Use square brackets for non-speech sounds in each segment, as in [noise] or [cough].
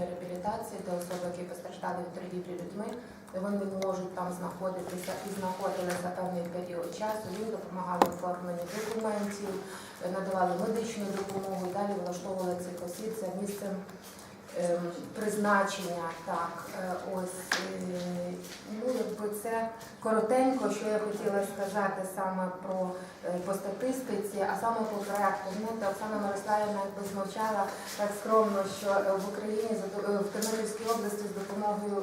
реабілітації, де особи, які постраждали від торгівлі людьми, вони можуть там знаходитися і знаходилися певний період часу. Їм допомагали оформленні документів, надавали медичну допомогу, далі влаштовували цих осіб за місцем ем, призначення. Так, е, ось е, ну якби це коротенько, що я хотіла сказати саме про е, по статистиці, а саме по проекту. Знаєте, Оксана Мирославівна якби змовчала так скромно, що в Україні в Тернопільській області з допомогою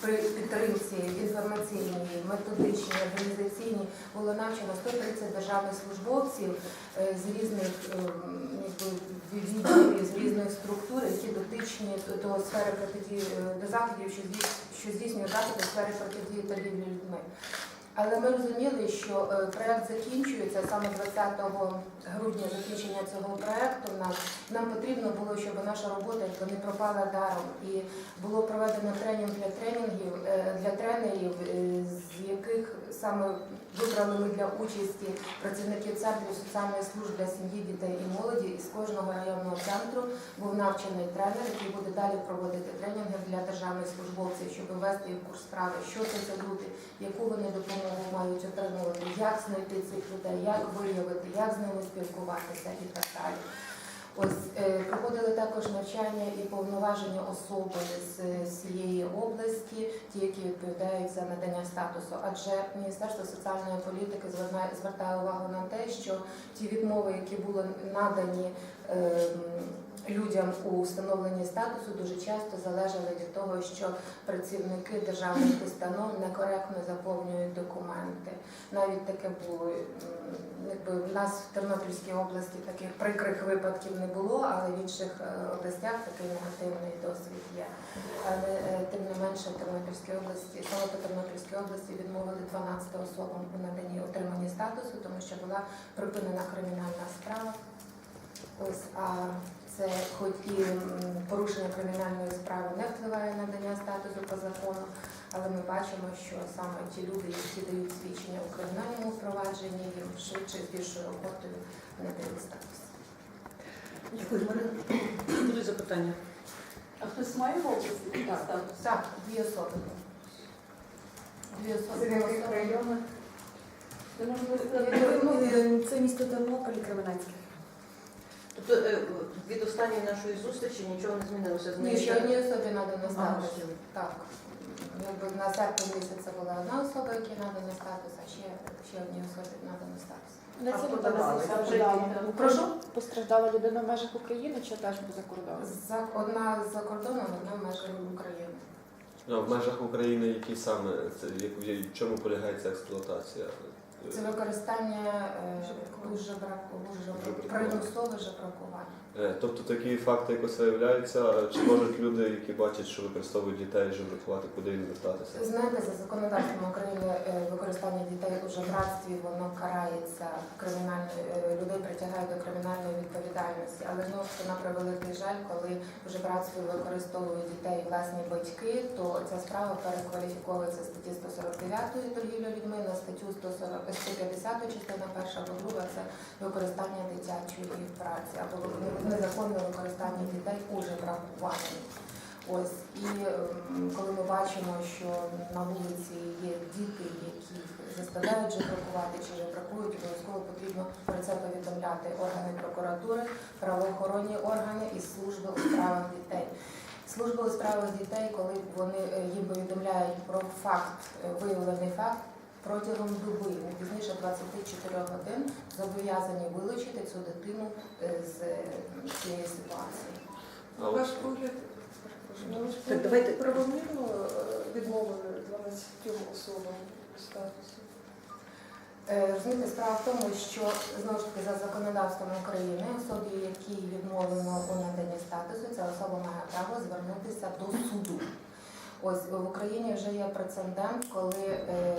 при підтримці інформаційній, методичній, організаційній було навчено 130 державних службовців з різних ем, якби, відділів, з різних структур, які дотичні до- сфери протидії е, до заходів, що здійс- що здійснюють заходи в сфері протидії торгівлі людьми. Але ми розуміли, що е, проект закінчується саме 20 грудня закінчення цього проекту. Нам, нам потрібно було, щоб наша робота не пропала даром. І було проведено тренінг для тренінгів е, для тренерів, з яких саме вибрали ми для участі працівників центрів соціальної служби для сім'ї, дітей і молоді. І з кожного районного центру був навчений тренер, який буде далі проводити тренінги для державних службовців, щоб ввести їх в курс справи, що це за люди, яку вони допомогу мають отримувати, як знайти цих людей, як виявити, як з ними спілкуватися і так далі. Ось е, проходили також навчання і повноваження особи з е, цієї області, ті, які відповідають за надання статусу. Адже Міністерство соціальної політики звертає увагу на те, що ті відмови, які були надані ем, людям у встановленні статусу, дуже часто залежали від того, що працівники державних установ некоректно заповнюють документи. Навіть таке було. Якби в нас в Тернопільській області таких прикрих випадків не було, але в інших е, областях такий негативний досвід є. Але е, тим не менше в Тернопільській області, саме по Тернопільській області відмовили 12 особам у наданні отриманні статусу, тому що була припинена кримінальна справа. Ось а це хоч і порушення кримінальної справи не впливає на надання статусу по закону, але ми бачимо, що саме ті люди, які дають свідчення у кримінальному провадженні, їм швидше з більшою охотою не дають статус. Дякую. У мене запитання. А хтось має в області такий статус? Так, дві особи. Дві З особи. яких районах? Це місто Тернопіль і Кременецьке. Тобто е, від останньої нашої зустрічі нічого не змінилося з Ні, ще одній особі надано статус. ще. Так. Якби на серпень місяця була одна особа, якій надано статус, а ще, ще одній особі надано статус. На А цьому Там вже подали. Прошу? Постраждала людина в межах України чи теж за кордоном? За, одна за кордоном, одна в межах України. Ну, в межах України які саме це як в чому полягає ця експлуатація? Це використання е, дуже примусове жебракування. Е, Тобто такі факти якось виявляються, чи можуть люди, які бачать, що використовують дітей, жебракувати, куди їм звертатися? Знаєте, за законодавством України е, використання дітей у жебратстві воно карається кримінальною е, людей притягають до кримінальної відповідальності. Але знову ж на превеликий жаль, коли в жебратстві використовують дітей власні батьки, то ця справа перекваліфіковується статті 149 торгівля людьми на статтю 140, 150 частина перша друга це використання дитячої праці або незаконне використання дітей у жебракуванні. Ось і ем, коли ми бачимо, що на вулиці є діти, які заставляють жебракувати чи жебракують, обов'язково потрібно про це повідомляти органи прокуратури, правоохоронні органи і служби у справах дітей. Служба у справах дітей, коли вони е, їм повідомляють про факт, е, виявлений факт. Протягом доби, не пізніше 24 годин, зобов'язані вилучити цю дитину е, з е, цієї ситуації. На ваш погляд, Так, давайте- правомірно е, відмовили 12 особам статусу? Розумієте, справа в тому, що знову ж таки за законодавством України особі, якій відмовлено у наданні статусу, ця особа має право звернутися до суду. Ось в Україні вже є прецедент, коли е,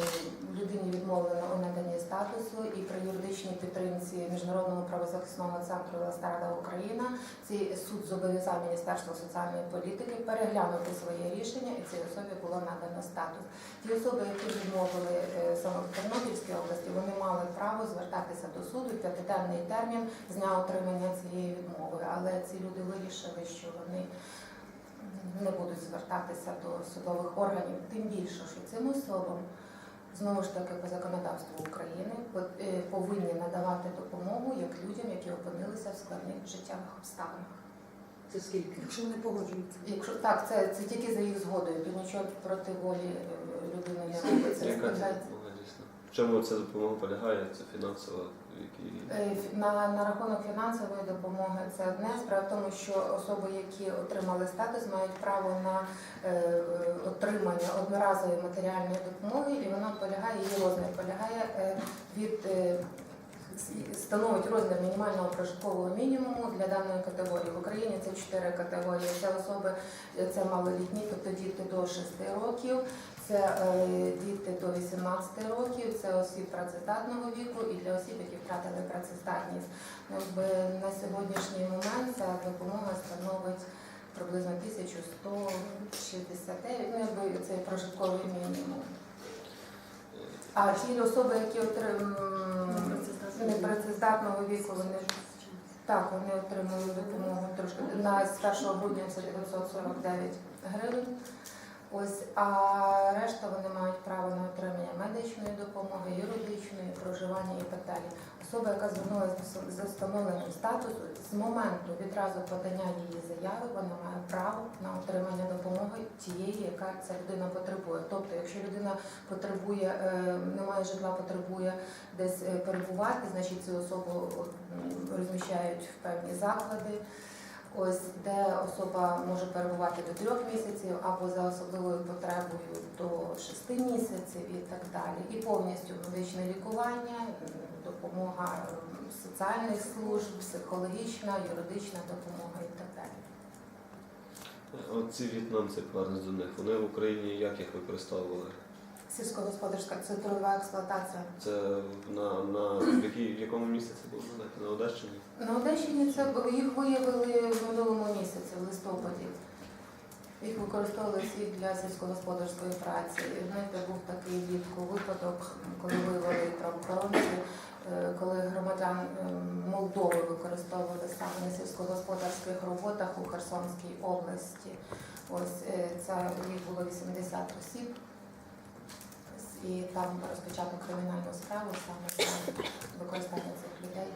людині відмовлено у наданні статусу, і при юридичній підтримці міжнародного правозахисного центру Ластарда Україна цей суд зобов'язав Міністерство соціальної політики переглянути своє рішення, і цій особі було надано статус. Ті особи, які відмовили е, саме в Тернопільській області, вони мали право звертатися до суду п'ятиденний термін з дня отримання цієї відмови. Але ці люди вирішили, що вони звертатися до судових органів, тим більше, що цим особам знову ж таки по законодавству України по- е, повинні надавати допомогу як людям, які опинилися в складних життєвих обставинах. Це скільки? Якщо вони погоджуються. Якщо так, це, це тільки за їх згодою, то нічого проти волі е, людини не робиться. Яка це Складається. допомога дійсно? В чому ця допомога полягає? Це фінансова, які Е, На, на рахунок фінансової допомоги це одне. Справа в тому, що особи, які отримали статус, мають право на е, отримання одноразової матеріальної допомоги, і вона полягає, її розмір полягає е, від е, становить розмір мінімального прожиткового мінімуму для даної категорії. В Україні це чотири категорії. Це особи, це малолітні, тобто діти до 6 років, це е, діти до 18 років, це осіб працездатного віку і для осіб, які втратили працездатність. Ну, на сьогоднішній момент ця допомога становить приблизно 1169, ну якби це прожитковий мінімум. А ті особи, які отримали непрацездатного віку, вони так, вони отримали допомогу трошки на з 1 грудня це 949 гривень. Ось, а решта вони мають право на отримання медичної допомоги, юридичної, проживання і так далі. Особа, яка звернулася за встановленим статусом, з моменту відразу подання її заяви, вона має право на отримання допомоги тієї, яка ця людина потребує. Тобто, якщо людина потребує, е, не має житла, потребує десь е, перебувати, значить цю особу розміщають в певні заклади. Ось де особа може перебувати до трьох місяців або за особливою потребою до шести місяців і так далі. І повністю медичне лікування, допомога соціальних служб, психологічна, юридична допомога і так далі. Оці в'єтнамці повернуть до них. Вони в Україні як їх використовували? Сільськогосподарська це трудова експлуатація. Це на, на в, якій, в якому місці це було знаєте, на Одещині? На Одещині це їх виявили в минулому місяці, в листопаді. Їх використовували всі для сільськогосподарської праці. І знаєте, був такий влітку випадок, коли виявили правоохоронці, е, коли громадян е, Молдови використовували саме на сільськогосподарських роботах у Херсонській області. Ось е, це їх було 80 осіб. І там розпочато кримінальну справу саме використання цих людей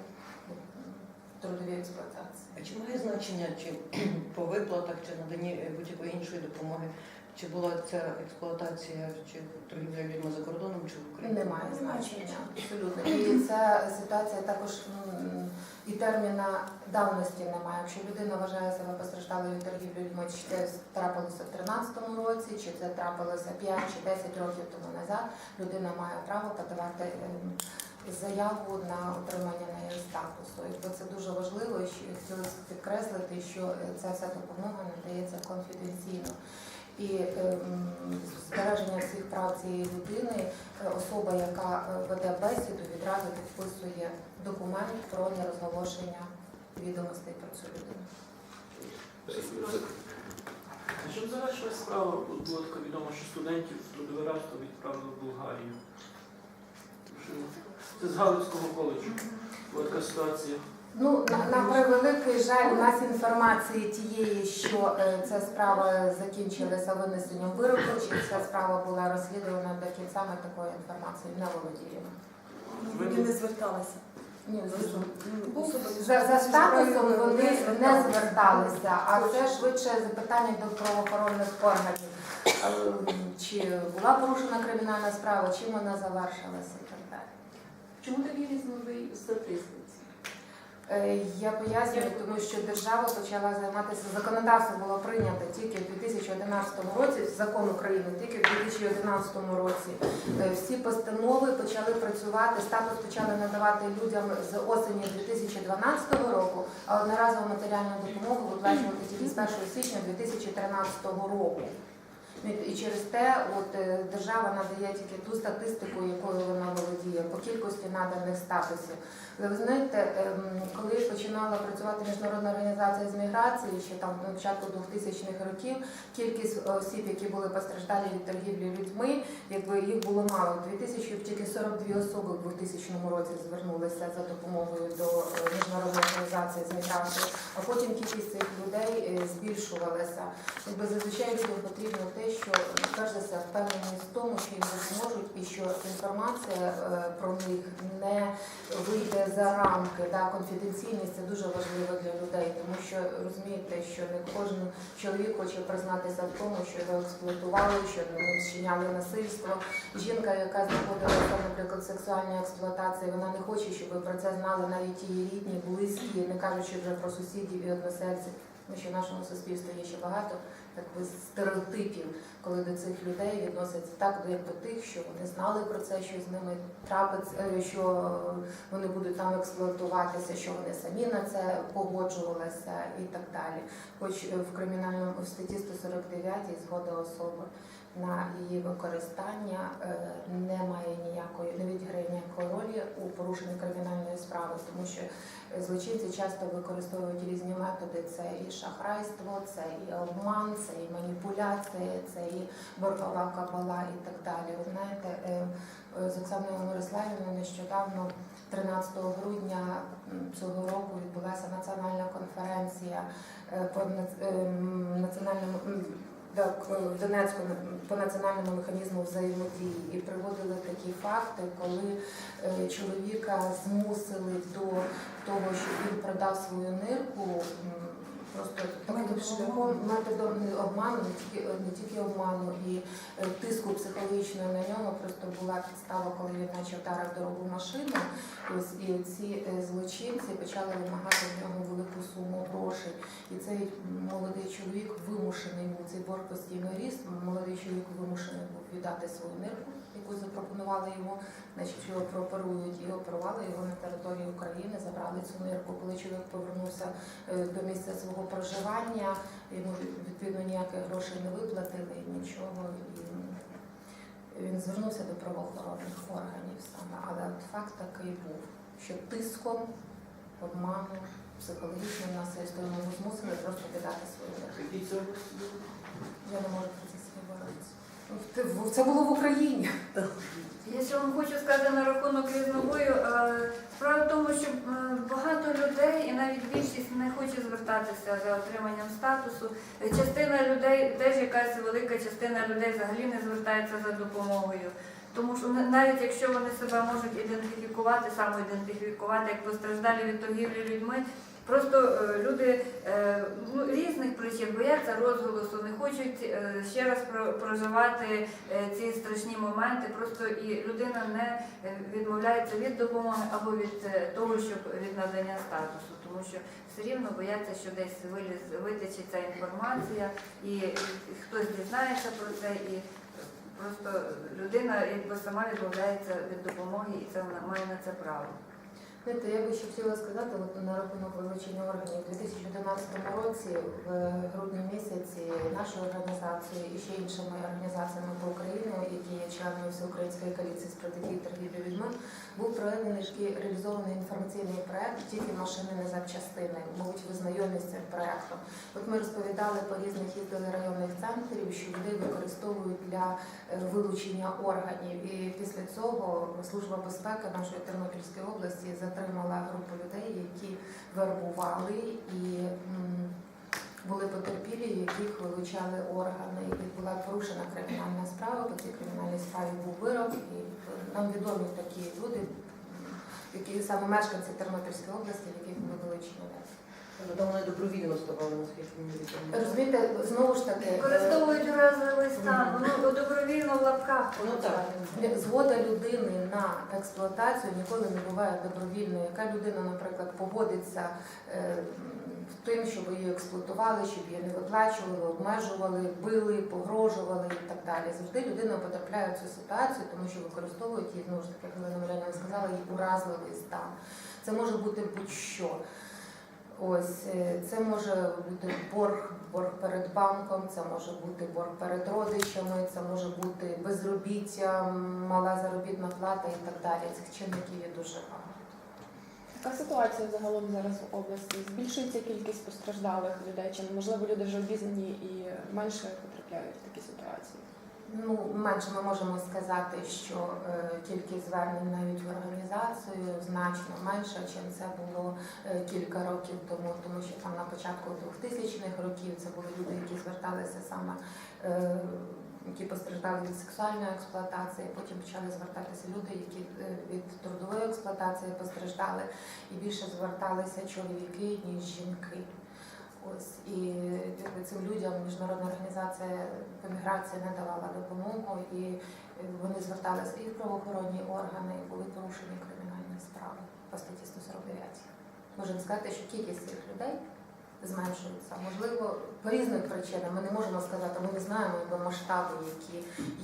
в трудовій експлуатації. А чи має значення, чи [clears throat] по виплатах, чи наданні е, будь-якої іншої допомоги, чи була ця експлуатація чи торгівля людьми за кордоном, чи в Україні? Немає значення абсолютно. І ця ситуація також м, і терміна давності немає. Якщо людина вважає себе постраждалою від торгівлі людьми, чи це трапилося в 13-му році, чи це трапилося 5 чи 10 років тому назад, людина має право подавати ем, заяву на отримання нею статусу. І це дуже важливо, і що хотілося підкреслити, що е, ця вся допомога надається конфіденційно. І ем, збереження всіх прав цієї людини е, особа, яка е, веде бесіду, відразу підписує документ про нерозголошення відомостей про цю людину. Щоб завершилась справа, було таке відомо, що студентів з трудовиробства відправили в Болгарію. Це з Галицького коледжу. Була така ситуація. Ну, на, на превеликий жаль, у нас інформації тієї, що е, ця справа закінчилася винесенням вироку, чи ця справа була розслідувана до кінця, ми такою інформацією не володіємо. Вони не зверталися. Ні, звісно. За, за статусом вони не зверталися, а це швидше запитання до правоохоронних органів. Е, Чи була порушена кримінальна справа, чим вона завершилася і так далі. Чому такі різнові статистиці? Е, Я пояснюю, тому що держава почала займатися законодавство було прийнято тільки в 2011 році, закон України тільки в 2011 році. Е, Всі постанови почали працювати, статус почали надавати людям з осені 2012 року, а одноразову матеріальну допомогу виплачувати тільки з 1 січня 2013 року. І через те от, е, держава надає тільки ту статистику, якою вона володіє, по кількості наданих статусів. Але ви знаєте, ем, коли починала працювати міжнародна організація з міграції, ще там на початку 2000-х років, кількість осіб, які були постраждалі від торгівлі людьми, якби їх було мало. 2000 тільки 42 особи в 2000 році звернулися за допомогою до е, міжнародної організації з міграції, а потім кількість цих людей е, збільшувалася. Якби зазвичай людям потрібно те, що перш за впевненість в тому, що їм допоможуть, і що інформація е, про них не вийде за рамки. Да, конфіденційність це дуже важливо для людей, тому що розумієте, що не кожен чоловік хоче признатися в тому, що його експлуатували, що над вчиняли насильство. Жінка, яка знаходилася, наприклад, в сексуальній експлуатації, вона не хоче, щоб про це знали навіть її рідні, близькі, не кажучи вже про сусідів і односельців. Тому що в нашому суспільстві є ще багато так би стереотипів, коли до цих людей відносяться так, як до тих, що вони знали про це, що з ними трапиться, е, що вони будуть там експлуатуватися, що вони самі на це погоджувалися і так далі. Хоч е, в кримінальному в статті 149 згода особи на її використання е, не має ніякої, не відіграє ніякої ролі у порушенні кримінальної справи, тому що злочинці часто використовують різні методи: це і шахрайство, це і обман, це і маніпуляція, це і боргова кабала і так далі. Ви знаєте, е, з Оксаною Мирославівною нещодавно, 13 грудня цього року, відбулася національна конференція е, по національному. Так, в Донецьку по національному механізму взаємодії і приводили такі факти, коли е, чоловіка змусили до того, щоб він продав свою нирку. Просто таким шляхом методом не обману, не тільки не тільки обману і е, тиску психологічного на нього. Просто була підстава, коли він почав вдарив дорогу машину. І ось і ці е, злочинці почали вимагати в нього велику суму грошей. І цей молодий чоловік вимушений був цей борг постійно ріс. Молодий чоловік вимушений був віддати свою нирку, яку запропонували йому. Значить, його прооперують і оперували його на території України, забрали цю нирку. Коли чоловік повернувся е, до місця свого проживання, йому відповідно ніяких грошей не виплатили, нічого. І він звернувся до правоохоронних органів саме. Але от факт такий був, що тиском, обманом, психологічним насильством його змусили просто віддати свою? Я не можу це було в Україні. Я ще вам хочу сказати на рахунок різновою. Е, Справа в тому, що е, багато людей, і навіть більшість не хоче звертатися за отриманням статусу. Частина людей, теж якась велика частина людей взагалі не звертається за допомогою. Тому що навіть якщо вони себе можуть ідентифікувати, самоідентифікувати як постраждалі від торгівлі людьми, просто е, люди е, ну, різних причин бояться розголосу, не хочуть е, ще раз про- проживати ці страшні моменти. Просто і людина не відмовляється від допомоги або від того, щоб від надання статусу, тому що все рівно бояться, що десь виліз витече ця інформація, і, хтось дізнається про це, і просто людина якби сама відмовляється від допомоги, і це має на це право. Знаєте, я би ще хотіла сказати от, на рахунок вилучення органів. У 2011 році, в грудні місяці, нашою організацією і ще іншими організаціями по Україні, які є членами Всеукраїнської коаліції з протидії торгівлі людьми, був проведений реалізований інформаційний проект тільки машини не запчастини. Мабуть, ви знайомі з цим проектом. От ми розповідали по різних їздили районних центрів, що людей використовують для е, вилучення органів. І після цього Служба безпеки нашої Тернопільської області затримала групу людей, які вербували і були потерпілі, яких вилучали органи. І була порушена кримінальна справа. По цій кримінальній справі був вирок. І е, нам відомі такі люди, які саме мешканці Тернопільської області, яких ми вилучені. Там вони добровільно ставали, наскільки мені відомо. Розумієте, знову ж таки. е, Використовують уразливий стан, воно добровільно в лапках. Ну так. Згода людини на експлуатацію ніколи не буває добровільною. Яка людина, наприклад, погодиться е, в тим, щоб її експлуатували, щоб її не виплачували, обмежували, били, погрожували і так далі. Завжди людина потрапляє в цю ситуацію, тому що використовують її, знову ж таки, як Галина Миляна сказала, її уразливий стан. Це може бути будь-що. Ось е, це може бути борг, борг перед банком, це може бути борг перед родичами, це може бути безробіття, мала заробітна плата і так далі. Цих чинників є дуже багато. Яка ситуація загалом зараз в області? Збільшується кількість постраждалих людей? Чи можливо люди вже обізнані і менше потрапляють в такі ситуації? Ну, менше ми можемо сказати, що е, кількість звернень навіть в організацію значно менша, чим це було е, кілька років тому, тому що там на початку 2000-х років це були люди, які зверталися саме, е, які постраждали від сексуальної експлуатації. Потім почали звертатися люди, які е, від трудової експлуатації постраждали, і більше зверталися чоловіки ніж жінки. Ось і якби цим людям міжнародна організація по міграції надавала допомогу, і е, вони зверталися і в правоохоронні органи, і були порушені кримінальні справи по статті 149. Можемо сказати, що кількість цих людей зменшується. Можливо, по різних причинам. Ми не можемо сказати, ми не знаємо якби, масштаби, які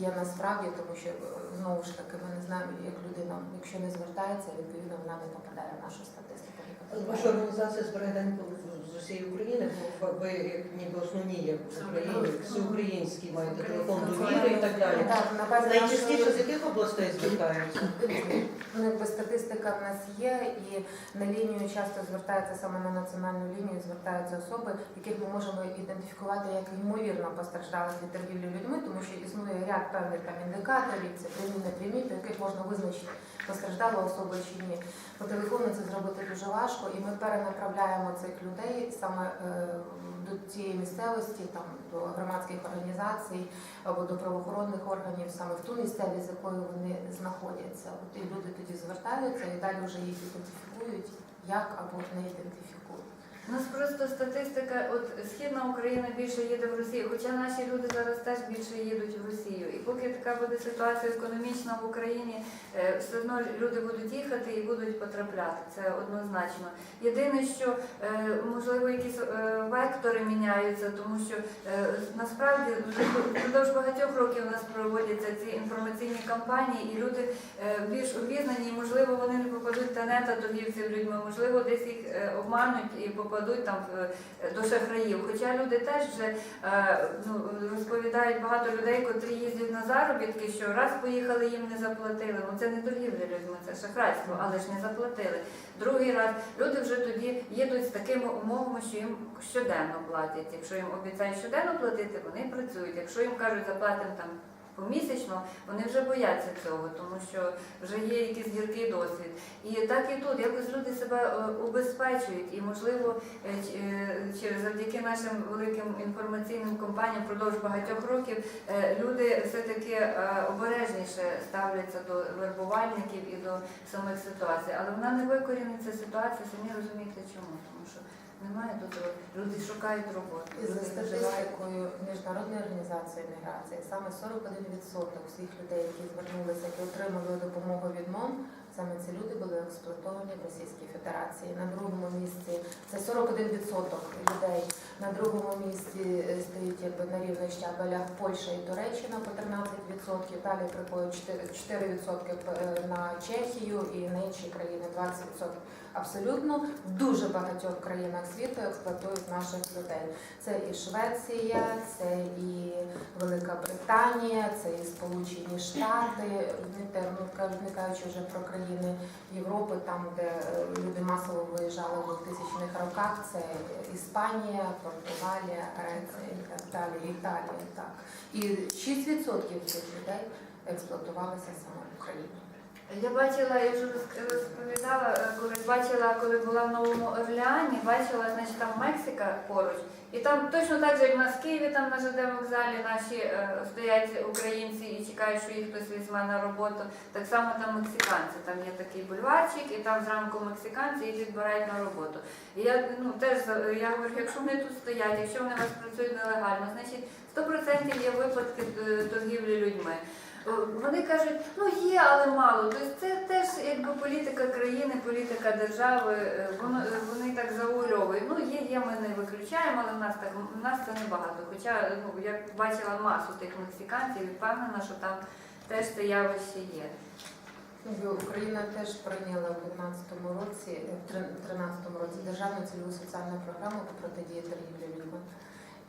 є насправді, тому що е, знову ж таки ми не знаємо, як людина, якщо не звертається, відповідно вона не попадає в нашу статистику. Ваша організація дані з усієї України, бо ви як ніби основні є в Україні, всеукраїнські маєте телефон довіри і так далі. Так, Найчастіше з яких областей звертаються? Ну, якби статистика в нас є, і на лінію часто звертаються саме на національну лінію, звертаються особи, яких ми можемо ідентифікувати як ймовірно постраждалих від торгівлі людьми, тому що існує ряд певних там індикаторів, це прямі непрямі, по яких можна визначити, постраждала особа чи ні. По телефону це зробити дуже важко, і ми перенаправляємо цих людей саме е, до цієї місцевості, там до громадських організацій або до правоохоронних органів, саме в ту місцевість, з якою вони знаходяться. От і люди тоді звертаються і далі вже їх ідентифікують як або не ідентифікують. У нас просто статистика, от східна Україна більше їде в Росію, хоча наші люди зараз теж більше їдуть в Росію. І поки така буде ситуація економічна в Україні, е, все одно люди будуть їхати і будуть потрапляти. Це однозначно. Єдине, що е, можливо якісь е, вектори міняються, тому що насправді впродовж багатьох років у нас проводяться ці інформаційні кампанії, і люди більш обізнані, і, можливо, вони не попадуть в тенета торгівців людьми, можливо, десь їх обмануть і попадуть там е, до шахраїв. Хоча люди теж вже е, ну, розповідають багато людей, котрі їздять на заробітки, що раз поїхали, їм не заплатили. Ну це не торгівля людьми, це шахрайство, але ж не заплатили. Другий раз люди вже тоді їдуть з такими умовами, що їм щоденно платять. Якщо їм обіцяють щоденно платити, вони працюють. Якщо їм кажуть, заплатимо там помісячно, вони вже бояться цього, тому що вже є якийсь гіркий досвід. І так і тут якось люди себе е, убезпечують, і можливо, е, е, через завдяки нашим великим інформаційним компаніям впродовж багатьох років люди все-таки обережніше ставляться до вербувальників і до самих ситуацій. Але вона не викоріниться ситуація, самі розумієте чому, тому що немає тут люди шукають роботу. І за статистикою Міжнародної організації міграції, саме 41% всіх людей, які звернулися, які отримали допомогу від МОН, саме ці люди були експлуатовані в Російській Федерації. На другому місці це 41% людей. На другому місці е, стоїть якби на рівних щабелях Польща і Туреччина по 13%. Далі приходять 4%, 4% е, на Чехію і на інші країни 20%. Абсолютно в дуже багатьох країнах світу експлуатують наших людей. Це і Швеція, це і Велика Британія, це і Сполучені Штати, не кажучи вже про країни Європи, там де е, люди масово виїжджали в 2000-х роках. Це Іспанія, Португалія, Греція і так далі, Італія. Так і 6% цих людей експлуатувалися саме в Україні. Я бачила, я вже розповідала, е, коли бачила, коли була в Новому Орлеані, бачила, значить там Мексика поруч. І там точно так же, як в нас в Києві, там на ЖД вокзалі наші е, стоять українці і чекають, що їх хтось візьме на роботу. Так само там мексиканці. Там є такий бульварчик, і там зранку мексиканці їх відбирають на роботу. І я ну теж я говорю, якщо вони тут стоять, якщо вони вас працюють нелегально, значить 100% є випадки е, торгівлі людьми. Вони кажуть, ну є, але мало. Тобто це теж якби політика країни, політика держави. е, Воно е, вони так заульовують. Ну є, є, ми не виключаємо, але в нас так в нас це небагато. Хоча ну я бачила масу тих мексиканців і впевнена, що там теж це явище є. Україна теж прийняла в 15-му році, е, в 13-му році державну цільову соціальну програму по протидії торгівлі людьми.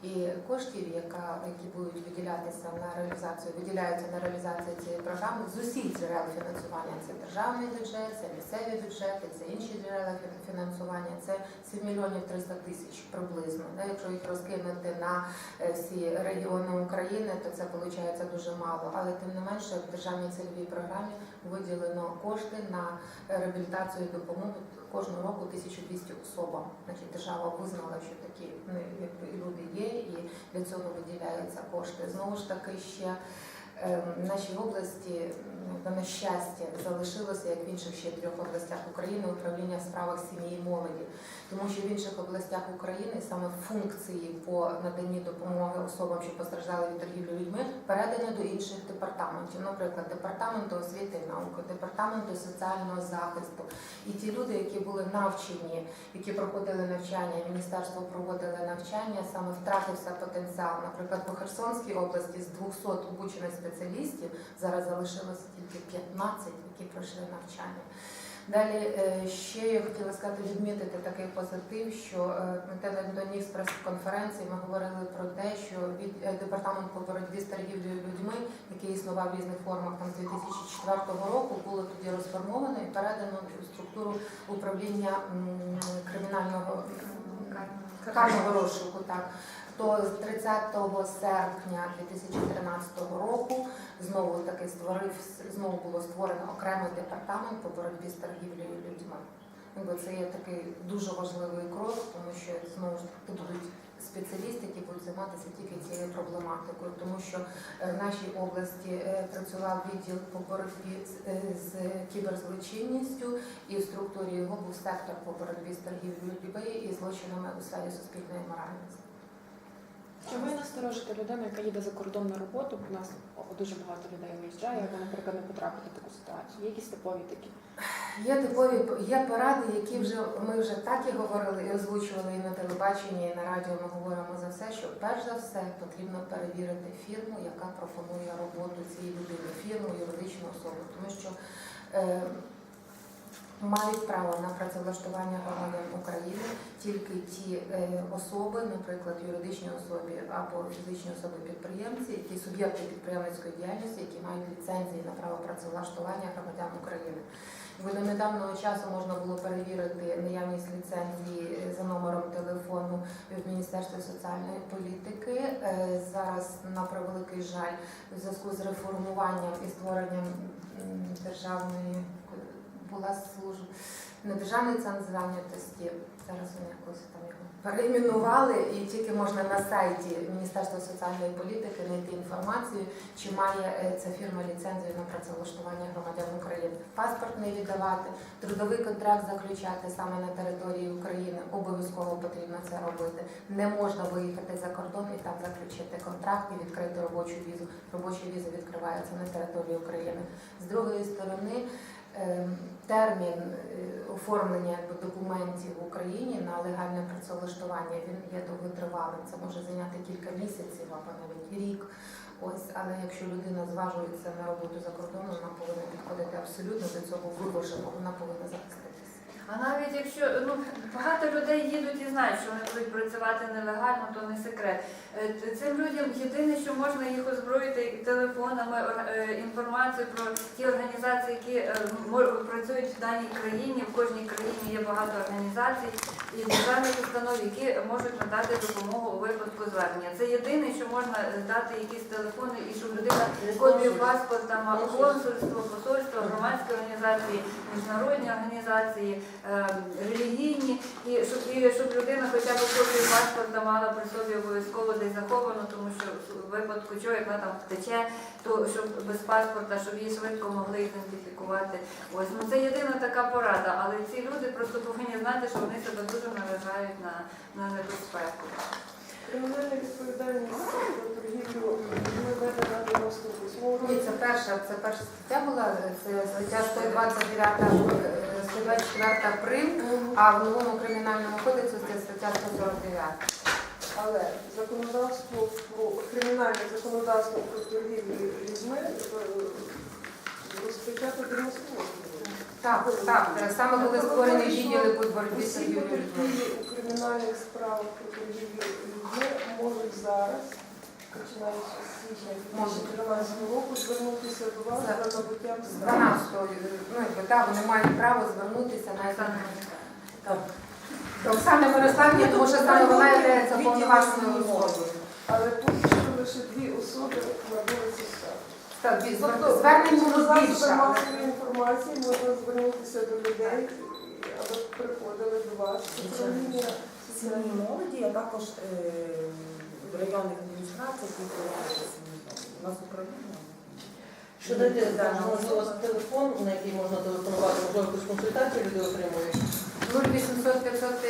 І коштів, яка, які будуть виділятися на реалізацію, виділяються на реалізацію цієї програми з усіх джерел фінансування. Це державний бюджет, це місцеві бюджети, це інші джерела фінансування. Це 7 мільйонів 300 тисяч приблизно. Якщо їх розкинути на е, всі регіони України, то це виходить дуже мало. Але тим не менше в державній цільовій програмі виділено кошти на реабілітацію і допомогу кожного року 1200 особам. Значить, держава визнала, що такі ну, люди є, і для цього виділяються кошти. Знову ж таки, ще в нашій області, на щастя, залишилося, як в інших ще трьох областях України, управління в справах сім'ї і молоді. Тому що в інших областях України саме функції по наданні допомоги особам, що постраждали від торгівлі людьми, передані до інших департаментів, наприклад, департаменту освіти і науки, департаменту соціального захисту. І ті люди, які були навчені, які проходили навчання, міністерство проводило навчання, саме втратився потенціал. Наприклад, по Херсонській області з 200 обучених спеціалістів зараз залишилося тільки 15, які пройшли навчання. Далі е, ще я хотіла сказати, відмітити такий позитив, що е, на Донікс прес-конференції ми говорили про те, що від е, департамент по боротьбі з торгівлею людьми, який існував в різних формах там з 2004 року, було тоді розформовано і передано структуру управління кримінального карного розшуку. Так то з 30 серпня 2013 року знову таки створив знову було створено окремий департамент по боротьбі з торгівлею людьми. Бо це є такий дуже важливий крок, тому що знову ж таки будуть спеціалісти, які будуть займатися тільки цією проблематикою, тому що е, в нашій області е, працював відділ по боротьбі з, е, з кіберзлочинністю, і в структурі його був сектор по боротьбі з торгівлею людьми і злочинами у сфері суспільної моральності. Чи ви насторожите людину, яка їде за кордон на роботу? У нас дуже багато людей виїжджає, або, наприклад, не потрапити в таку ситуацію. Є якісь типові такі? Є типові є поради, які вже ми вже так і говорили, і озвучували і на телебаченні, і на радіо. Ми говоримо за все, що перш за все потрібно перевірити фірму, яка пропонує роботу цій людині, фірму, юридичну особу, тому що е, мають право на працевлаштування громадян України тільки ті е, особи, наприклад, юридичні особи або фізичні особи-підприємці, які суб'єкти підприємницької діяльності, які мають ліцензії на право працевлаштування громадян України. Бо до недавнього часу можна було перевірити наявність ліцензії е, за номером телефону в Міністерстві соціальної політики. Е, Зараз, на превеликий жаль, в зв'язку з реформуванням і створенням державної була служба не державний центр зайнятості. Зараз вони якось там його перейменували, і тільки можна на сайті Міністерства соціальної політики знайти інформацію, чи має е, ця фірма ліцензію на працевлаштування громадян України. Паспорт не віддавати, трудовий контракт заключати саме на території України. Обов'язково потрібно це робити. Не можна виїхати за кордон і там заключити контракт і відкрити робочу візу. Робоча віза відкривається на території України. З другої сторони. Ем, Термін е, оформлення документів в Україні на легальне працевлаштування він є довготривалим. Це може зайняти кілька місяців або навіть рік. Ось, але якщо людина зважується на роботу за кордоном, вона повинна підходити абсолютно до цього виважено, вона повинна захиститися. А навіть якщо ну багато людей їдуть і знають, що вони будуть працювати нелегально, то не секрет. Е, Цим людям єдине, що можна їх озброїти телефонами, е, інформацією про ті організації, які е, працюють в даній країні. В кожній країні є багато організацій і державних установ, які можуть надати допомогу у випадку звернення. Це єдине, що можна е, дати якісь телефони, і щоб людина копію паспорта, консульство, посольство, громадські організації, міжнародні організації, е, релігійні, і щоб, і щоб людина хоча б копію паспорта мала при собі обов'язково десь заховано, тому що в випадку чого, як вона там втече, то щоб без паспорта, щоб її швидко могли ідентифікувати. Ось ну це єдина така порада, але ці люди просто повинні знати, що вони себе дуже наражають на, на небезпеку. Кримінальна відповідальність за торгівлю ми 98 Ні, році. це перша, це перша стаття була, це стаття 129, е, 124 прим, а в новому кримінальному кодексі це стаття 149. Але законодавство про кримінальне законодавство про торгівлю людьми е, розпочати примусово. Так, так, е, саме були створені відділи по боротьбі з Усі торгівлею людьми. потерпілі у кримінальних справах про торгівлю людьми можуть зараз, починаючи з січня 2013 року, звернутися до вас за набуттям З стану. ну, якби, так, вони мають право звернутися на Так. До Оксани Мирославні, тому що саме вона є повноваженою особою. Але що лише дві особи статус. Так, бі- Тобто, Звернень було більше. масової інформації можна звернутися до людей, аби приходили до вас. Управління Сім'ї молоді, а також е, в районних адміністраціях і у нас управління. Що дайте, можливо, у вас телефон, на який можна телефонувати, можливо, якусь консультацію люди отримують. 0800 500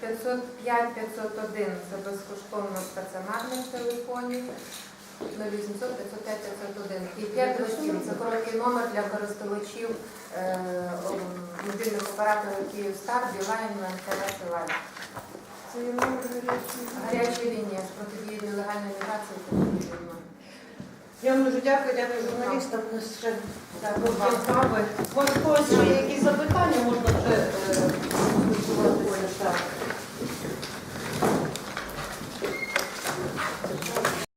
505 501 це безкоштовно стаціонарних телефонів. 0800 505 501. І 527 це короткий номер для користувачів е, мобільних операторів Київстар, Білайн, МТС і Лайф. Це є номер гарячої. Лінія з протидії нелегальної міграції та. Я вам дуже дякую, дякую журналістам. У нас ще Дякую вам. цікаве. Когось є якісь запитання, можна вже е, спілкуватися. Так.